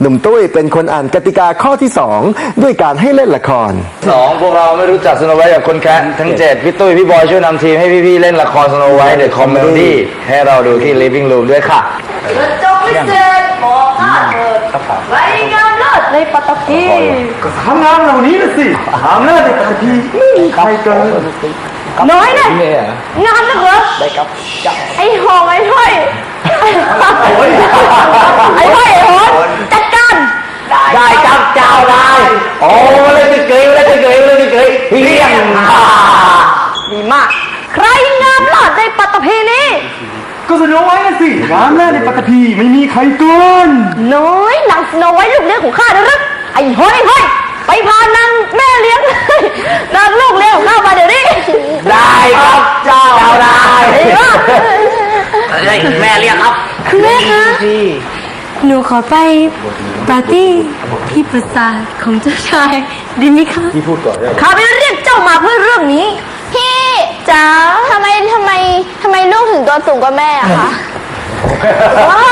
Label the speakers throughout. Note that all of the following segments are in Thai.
Speaker 1: หนุ่มตุ้ยเป็นคนอ่านกติกาข้อที่ 2 ด้วยการให้เล่นละคร
Speaker 2: สองพวกเราไม่รู้จักสโนไวท์กับคนแคะทั้งเจ็ดพี่ตุ้ยพี่บอยช่วยนำทีมให้พี่ๆเล่นละครสโนไวท์เดอะคอมเมดี้ให้เราดูที่ Living Room ด้วยค่ะ
Speaker 3: กระจกวิเศษมองข้าเถิดไว้งามเลิศในปัตตภี
Speaker 4: ก็ทำงานเหล่านี้นะสิถามหน้าในปฏิพีไม่มีใครเกิน
Speaker 3: น้อยนะงามนักเหรอได้ครับไอ้หองไอ้ห้อยไอ้ห้อยไอ้หอนจัดการ
Speaker 2: ได้ครับเจ้าได้โอ้เล่นจะเกยเล่นจะเกยเล่นจะเกยเพียง
Speaker 3: ดีมาก ใครงามเลิศในปัตตภีนี้
Speaker 4: ก็แสดงไว้นะสิถามหน้าในปฏิพีไม่มีใครเกิน
Speaker 3: น้อยนางสโนไว้ลูกเลี้ยงของข้านะรึไอ้ห้อยไอ้ห้อยไปพานางแม่เลี้ยงนางลูกเลี้ยงของข้ามาเดี๋ยวนี้
Speaker 2: ได้ครับเจ้าได้
Speaker 3: ดีมาก
Speaker 2: แม่เรียกครับ
Speaker 5: คุณแม่คะหนูขอไป ปาร์ตี้ที่ปราสาทของเจ้าชายดีไหมคะ
Speaker 3: ข้าไม่ได้เรียกเจ้ามาเพื่อเรื่องนี้
Speaker 6: พี่จ๋าทำไมทำไมทำไมลูกถึงตัวสูงกว่าแม่อะคะ
Speaker 3: ว่า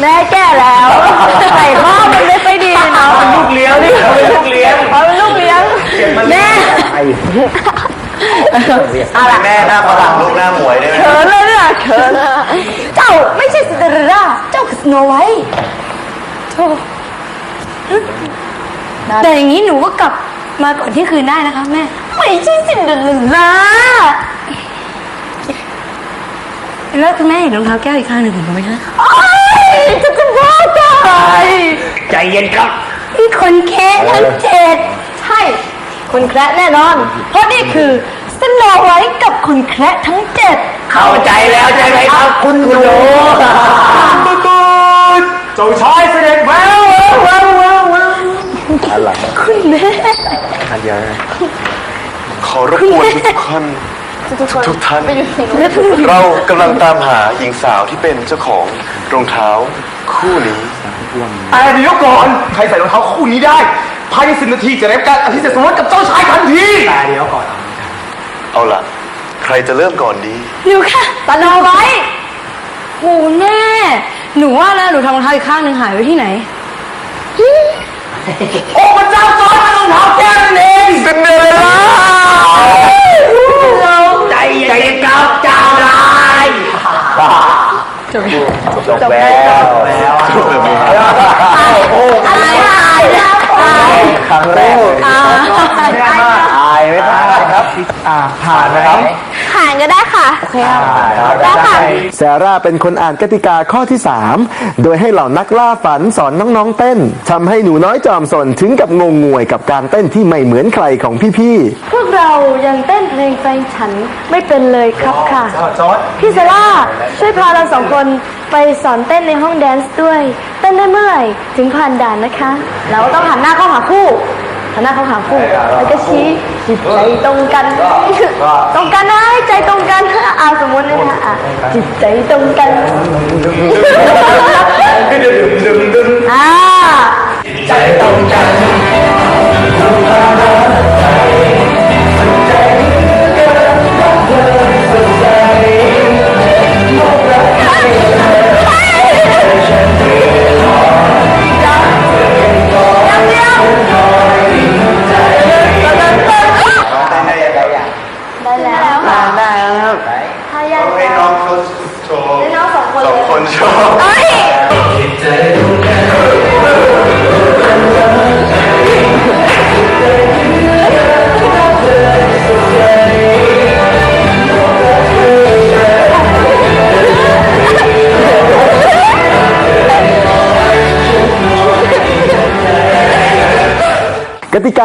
Speaker 3: แม่แก่แล้วใส่พ่อมันไม่ค่อยดีเนาะ
Speaker 2: ลูกเลี้ยงนี่เป็นลูกเลี้ยง
Speaker 3: เขาเป็นลูกเลี้ยงแม่
Speaker 2: อะไรแม่หน้าฝรั่งลูกหน้าหมวยได้ไหม
Speaker 3: เขินเลยเนี่ยเขินเจ้าไม่ใช่ซินเดอเรลล่าเจ้าคือสโนไวท์
Speaker 5: แต่อย่างนี้หนูก็กลับมาก่อนที่คืนได้นะคะแม่
Speaker 3: ไม่ใช่ซินเดอเรลล่า
Speaker 5: แล้วคุณแม่เห็นรองเท้าแก้วอีกข้างหนึ่งของหนูไหมคะ
Speaker 3: โอ๊ยจะจะบ้าตาย
Speaker 2: ใจเย็นครับ
Speaker 5: ที่คนแค่ทั้งเจ็ด
Speaker 3: ใช่คุณแคระแน่นอน เพราะนี่คือสโนไวท์กับคุณแคระทั้งเจ็ด
Speaker 2: เข้าใจแล้วใช่ไหมครับ คุณหนู
Speaker 4: ตุ๊ดตุ๊ดเจ้าชายเสด็จแววแววแววแวว
Speaker 3: คุณแม่
Speaker 7: ขอรบกวนทุกท่านทุกท่าน เรากำลังตามหาหญิงสาวที่เป็นเจ้าของรองเท้าคู่นี้
Speaker 4: แต่เดี๋ยวก่อน ใครใส่รองเท้าคู่นี้ได้ภายในสิบนาทีจะได้รับการอธิเษกสมรสกับเจ้าชายทันทีแต่เดี๋ยวก่อน
Speaker 7: เอาล่ะ ใครจะเริ่มก่อนดี
Speaker 5: หนูค่ะ
Speaker 3: สโนไวท์
Speaker 5: โหแม่หนูว่าแล้วหนูทำรองเท้าอีกข้างหนึ่งหายไว้ที่ไหน
Speaker 4: โอ้พระเจ้าจอร์จเป็นรองเท้าแก้วนั่นเองซินเดอเรลล่า
Speaker 2: ใจเย็นครับเจ้าได้
Speaker 3: จบแล้วอะไรหายแล้วหาย
Speaker 2: ครั้งแรก
Speaker 3: หาย
Speaker 2: อายไม่ผ่านครับ
Speaker 4: อ่าผ่านนะครับ
Speaker 6: ห่างก็ ได้ค่ะโอเคครับได้ค่ะ
Speaker 1: แซร่าเป็นคนอ่านกติกาข้อที่ 3 โดยให้เหล่านักล่าฝันสอนน้องๆเต้นทำให้หนูน้อยจอมสนถึงกับงงงวยกับการเต้นที่ไม่เหมือนใครของพี่
Speaker 3: พวกเรายังเต้นเพลงแฟนฉันไม่เป็นเลยครับค่ะ
Speaker 4: จอร์จ
Speaker 3: พี่เซล่าช่วยพาเราสองคนไปสอนเต้นในห้องแดนซ์ด้วย เต้นได้เมื่อไหร่ถึงผ่านด่านนะคะ เราต้องหันหน้าเข้าหาคู่หันหน้าเข้าหาคู่แล้วก็ชี้ จิตใจตรงกันตรงกันนะให้ใจตรงกันอ่าสมมตินะคะอะจิตใจตรงกันอ่าได้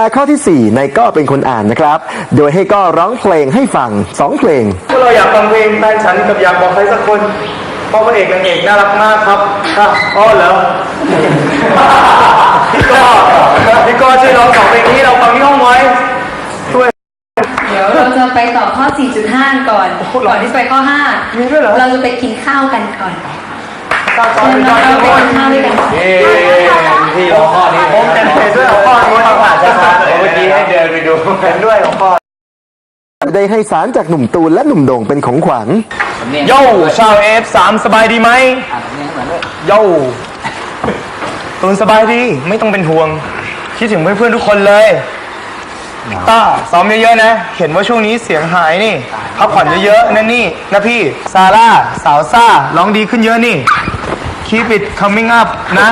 Speaker 3: า
Speaker 7: ข้
Speaker 3: อ
Speaker 1: ที่ 4 ในก็เป็นคนอ่านนะครับ โดยให้ก็ร้องเพลงให้ฟัง 2 เพลง
Speaker 4: พวกเราอยากฟังเพลงแฟนฉันกับอยากบอกใครสักคนเพราะพระเอกนางเอกน่ารักมากครับค่ะอ๋อเหรอพี่กอพี่กอช่วยร้องสองเพลงนี้เราฟังที่ห้องไว้ช่วย
Speaker 5: เดี๋ยวเราจะไปต่อข้อ 4.5 ก่อน ก่อนที่จะไปข้อ 5
Speaker 4: มีด้วยเหรอ
Speaker 5: เราจะไปกินข้าวกันก่อน
Speaker 4: ตาจอ
Speaker 5: เชิญ
Speaker 4: จอ
Speaker 5: เราไปกินข้าวด้วยกัน
Speaker 2: พี่รอข้อนี้
Speaker 4: ผมเต็มเพจด้วยของพ่อนี้ครับ
Speaker 2: เห็นด้
Speaker 4: วยของพ่อ
Speaker 1: ได้ให้สารจากหนุ่มตูนและหนุ่มโด่งเป็นของขวัญ
Speaker 4: โย่ชาวเอฟสามสบายดีไหมโย่ตูนสบายดีไม่ต้องเป็นห่วง คิดถึงเพื่อนๆทุกคนเลยต้าซ้อมเยอะๆนะ เห็นว่าช่วงนี้เสียงหายนี่พักผ่อนเยอะๆนั่นนี่นะพี่ซาร่าสาวซ่าร้องดีขึ้นเยอะนี่ Keep it coming up นะ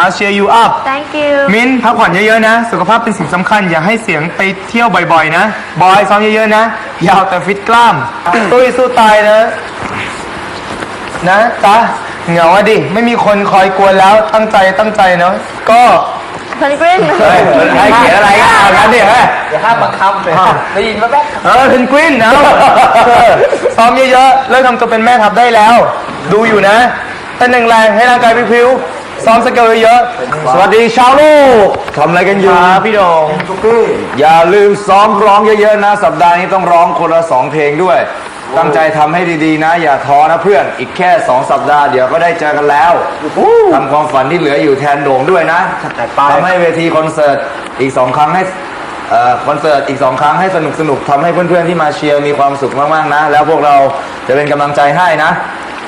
Speaker 4: I'll cheer you up
Speaker 3: thank you
Speaker 4: มิ้นท์พักผ่อนเยอะๆนะ สุขภาพเป็นสิ่งสำคัญ อย่าให้เสียงไปเที่ยวบ่อยๆนะ บอยซ้อมเยอะๆนะ อยาวแต่ฟิตกล้าม ตุ้ยสู้ตายนะ นะจ๊ะเหงาอะดิ ไม่มีคนคอยกวนแล้ว ตั้งใจตั้งใจเนาะ ก็
Speaker 3: พันกริน
Speaker 2: เฮ้ยใครเขียนอะไรกันเอางั้นดิเฮ้ย
Speaker 4: อย่าห้ามบังคับเลยได้ยินมาแป๊บเออเพนกวินนะเออซ้อมเยอะๆเลิกทำตัวเป็นแม่ทัพได้แล้ว ดูอยู่นะเต้นแรงๆให้ร่างกายพริ้วๆ ซ้อมสเกลเยอะๆ
Speaker 2: สวัสดีชาวลูกทำอะไรกันอยู่
Speaker 4: ครับพี่โดง
Speaker 2: อย่าลืมซ้อมร้องเยอะๆนะ สัปดาห์นี้ต้องร้องคนละสองเพลงด้วย ตั้งใจทำให้ดีๆนะ อย่าท้อนะเพื่อนอีกแค่สองสัปดาห์เดี๋ยวก็ได้เจอกันแล้วทำความฝันที่เหลืออยู่แทนโด่งด้วยนะทำให้เวทีคอนเสิร์ตอีกสองครั้งให้เอ่อคอนเสิร์ตอีกสองครั้งให้สนุกสนุกๆทำให้เพื่อนๆที่มาเชียร์มีความสุขมากๆนะ แล้วพวกเราจะเป็นกำลังใจให้นะ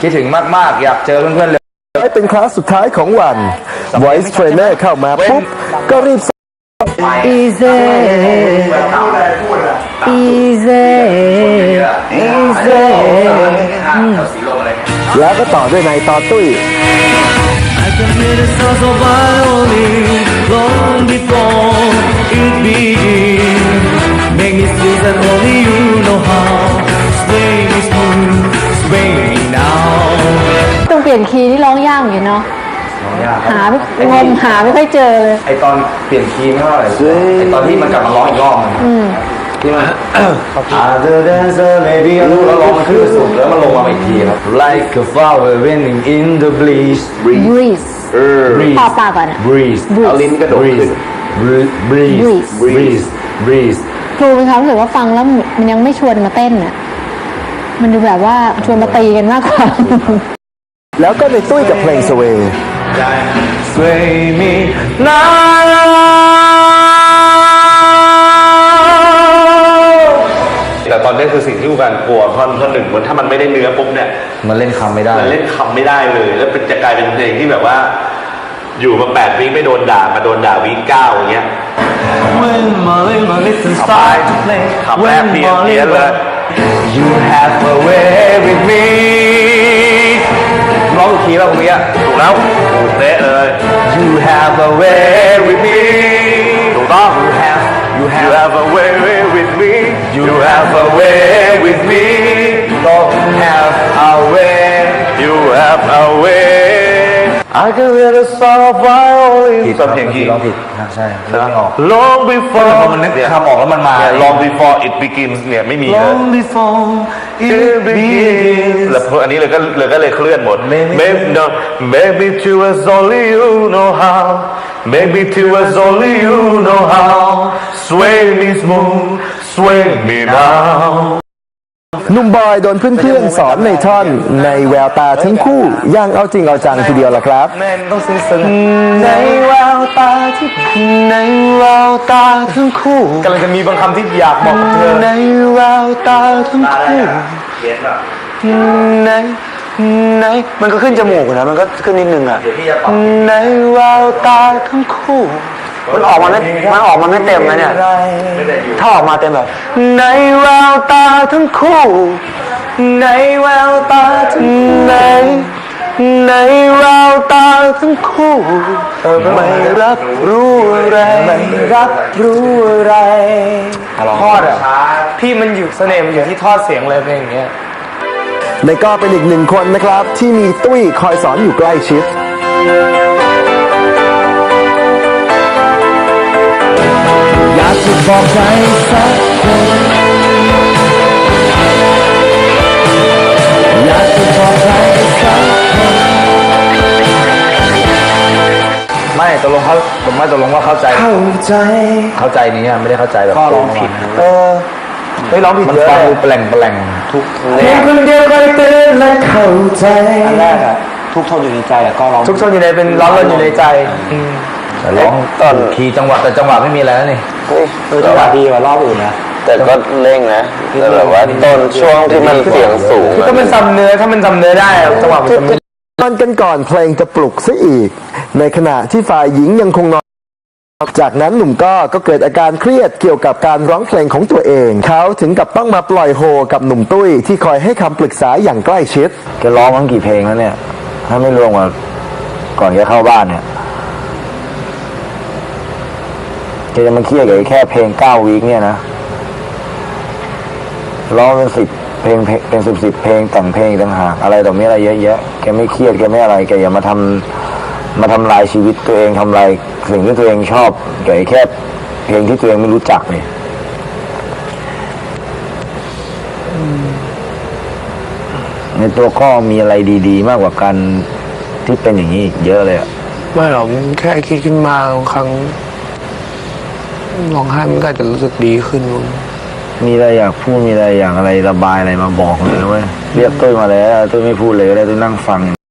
Speaker 2: คิดถึงมากๆ อยากเจอเพื่อนๆ เลย
Speaker 1: ให้เป็นคลาสสุดท้ายของวัน Voice Trainer เข้ามาปุ๊บ ก็รีบ
Speaker 5: easy easy easy
Speaker 1: แล้วก็ต่อด้วยนายต่อตุ้ย
Speaker 8: I can hear the sounds of violin long before it begins. Make me feel that only you know how. Sway me smooth,
Speaker 5: ปลี่ยนคีย์ที่ร้องยากอยู่เนาะหาไม่งมหาไม่ค่อยเจอเลย
Speaker 2: ไอตอนเปลี่ยนคีย์ไม่เท่าไหร่ไอตอนที่มันกลับมาร้องอีกรอบนึงที่มัน Other dancer maybe แล้วร้องมันขึ้นสูงแล้วมันลงมาอีกทีครับ Like a flower winning in the breeze
Speaker 5: breeze
Speaker 2: breeze
Speaker 5: พอปากก่อนอะ
Speaker 2: breeze
Speaker 1: เอาลิ้นกระโดดขึ้น
Speaker 2: breeze breeze breeze breeze
Speaker 5: ครูมีความรู้สึกว่าฟังแล้วมันยังไม่ชวนมาเต้นอะ มันดูแบบว่าชวนมาตีกันมากกว่า
Speaker 1: แล้วก็ในตุ้ยกับเพลงสเวย์
Speaker 2: Sway me
Speaker 7: แต่ตอนนี้คือสิ่งที่ผู้การกลัวท่อนท่อนหนึ่งมันถ้ามันไม่ได้เนื้อปุ๊บเนี่ย
Speaker 2: มันเล่นคำไม่ได้
Speaker 7: มันเล่นคำไม่ได้เลย แล้วเป็นจะกลายเป็นเพลงที่แบบว่า อยู่มาแปดวิไม่โดนด่ามาโดนด่าวิเก้าอย่างเงี้ย
Speaker 8: When my my listen
Speaker 7: เอาไป
Speaker 8: start to play.
Speaker 7: ขับแรก
Speaker 8: When
Speaker 7: เพี้ยน
Speaker 8: my
Speaker 7: เพี้ยนเลย
Speaker 2: You have a way with me ร้องอีกทีแล้วเมื่อกี้
Speaker 7: ถูกแล้วถูกเละเลย
Speaker 2: You have a way with me
Speaker 7: ถูกต้อง
Speaker 2: You have You
Speaker 7: You
Speaker 2: have
Speaker 7: have a way way with me
Speaker 2: You have a way
Speaker 7: I can hear the sound of violin
Speaker 2: ผิด
Speaker 7: ตอนเพลงที่
Speaker 2: ร้องผิดอ่าใช่ไม่ต้องออก
Speaker 7: Long before
Speaker 2: พอมันนึกคำออกแล้วมันมา
Speaker 7: เนี่ย Long before it begins เนี่ยไม่มีเลย
Speaker 8: Long before
Speaker 7: It
Speaker 8: it
Speaker 7: begins
Speaker 8: begins.
Speaker 7: แล้วอันนี้เลยก็เลยก็เลยเคลื่อนหมด Maybe no Maybe to us only you know how Maybe to us only you know how Sway me smooth Sway me now
Speaker 1: หนุ่มบอยโดนเพื่อนๆสอนในท่อนในแววตาทั้งคู่ย่างเอาจริงเอาจังทีเดียวล่ะครับ
Speaker 4: แม่งต้องซึ้งๆในแววตาที่ในแววตาทั้งคู่กำลังจะมีบางคำที่อยากบอกกับเธอในแววตาทั้งคู่ในในมันก็ขึ้นจมูกนะมันก็ขึ้นนิดนึงอะในแววตาทั้งคู่ มันออกมาไม่มันออกมาไม่เต็มนะเนี่ยถ้าออกมาเต็มแบบ ในแววตาทั้งคู่ ในแววตาทั้งในในแววตาทั้งคู่ไม่รับรู้อะไรไม่รับรู้อะไรทอดอะพี่มันอยู่เสน่ห์มันอยู่ที่ทอดเสียงเลยเพลงอย่างเงี้ย
Speaker 1: ในก็เป็นอีกหนึ่งคนนะครับ ที่มีตุ้ยคอยสอนอยู่ใกล้ชิด
Speaker 2: ใจ
Speaker 8: เข้าใจ
Speaker 2: เข้าใจนี้อะไม่ได้เข้าใจแบบก็ร้องผิด
Speaker 4: เออเฮ้ยร้องผิด
Speaker 2: มัน
Speaker 4: เยอะ
Speaker 2: ฟัง
Speaker 4: เล
Speaker 2: ดู
Speaker 4: ย
Speaker 2: แปลงแปลงทุก
Speaker 8: เพียงคนเดียวก็ได้เตือนและเข้าใจ
Speaker 4: อันแรกอะ
Speaker 2: ทุกโทนอยู่ในใจอะก็ร้อง
Speaker 4: ทุกช่วงอยู่ในเป็นร้องกันอยู่ในใจ
Speaker 2: แต่ร้องคีย์จังหวะแต่จังหวะไม่มีอะไรแล้วนี่
Speaker 4: เออจังหวะดีกว่ารอบอื่นนะ
Speaker 7: แต่ก็เร่งนะแต่แบบว่าต้นช่วงที่มันเสียงสูง
Speaker 4: ก็มันจำเนื้อถ้ามันจำเนื้อได้อะจังหวะมันจะไม่
Speaker 1: ตอนกันก่อนเพลงจะปลุกซะอีก ในขณะที่ฝ่ายหญิงยังคงนอน จากนั้นหนุ่มก็ก็เกิดอาการเครียดเกี่ยวกับการร้องเพลงของตัวเอง เขาถึงกับต้องมาปล่อยโฮกับหนุ่มตุ้ยที่คอยให้คำปรึกษาอย่างใกล้ชิด
Speaker 2: แกร้องมั้งกี่เพลงแล้วเนี่ย ถ้าไม่รวมกับก่อนแกเข้าบ้านเนี่ยแกจะมาเครียดกับไอ้แค่เพลงเก้าวีคเนี่ยนะ ร้องเป็นสิบเพลงเพลงเป็นสิบสิบเพลงแต่งเพลงต่างหากอะไรต่อมีอะไรเยอะแยะแกไม่เครียดแกไม่อะไรแกอย่ามาทำมาทำลายชีวิตตัวเองทำลาย สิ่งที่ตัวเองชอบแกบไอ้แค่เพลงที่ตัวเองไม่รู้จักเนี่ยในตัวก็มีอะไรดี ๆ มากกว่ากันที่เป็นอย่างนี้อีกเยอะเลยอะ
Speaker 9: ไม่หรอกมันแค่คิดขึ้นมาบางครั้งร้องไห้มันก็อาจจะรู้สึกดีขึ้นมั้ง
Speaker 2: มีอะไรอยากพูดมีอะไรอยากอะไรระบายอะไรมาบอกเลยนะเว้ยเรียกตุ้ยมาเลยตุ้ยไม่พูดเลยก็ได้ตุ้ยนั่งฟัง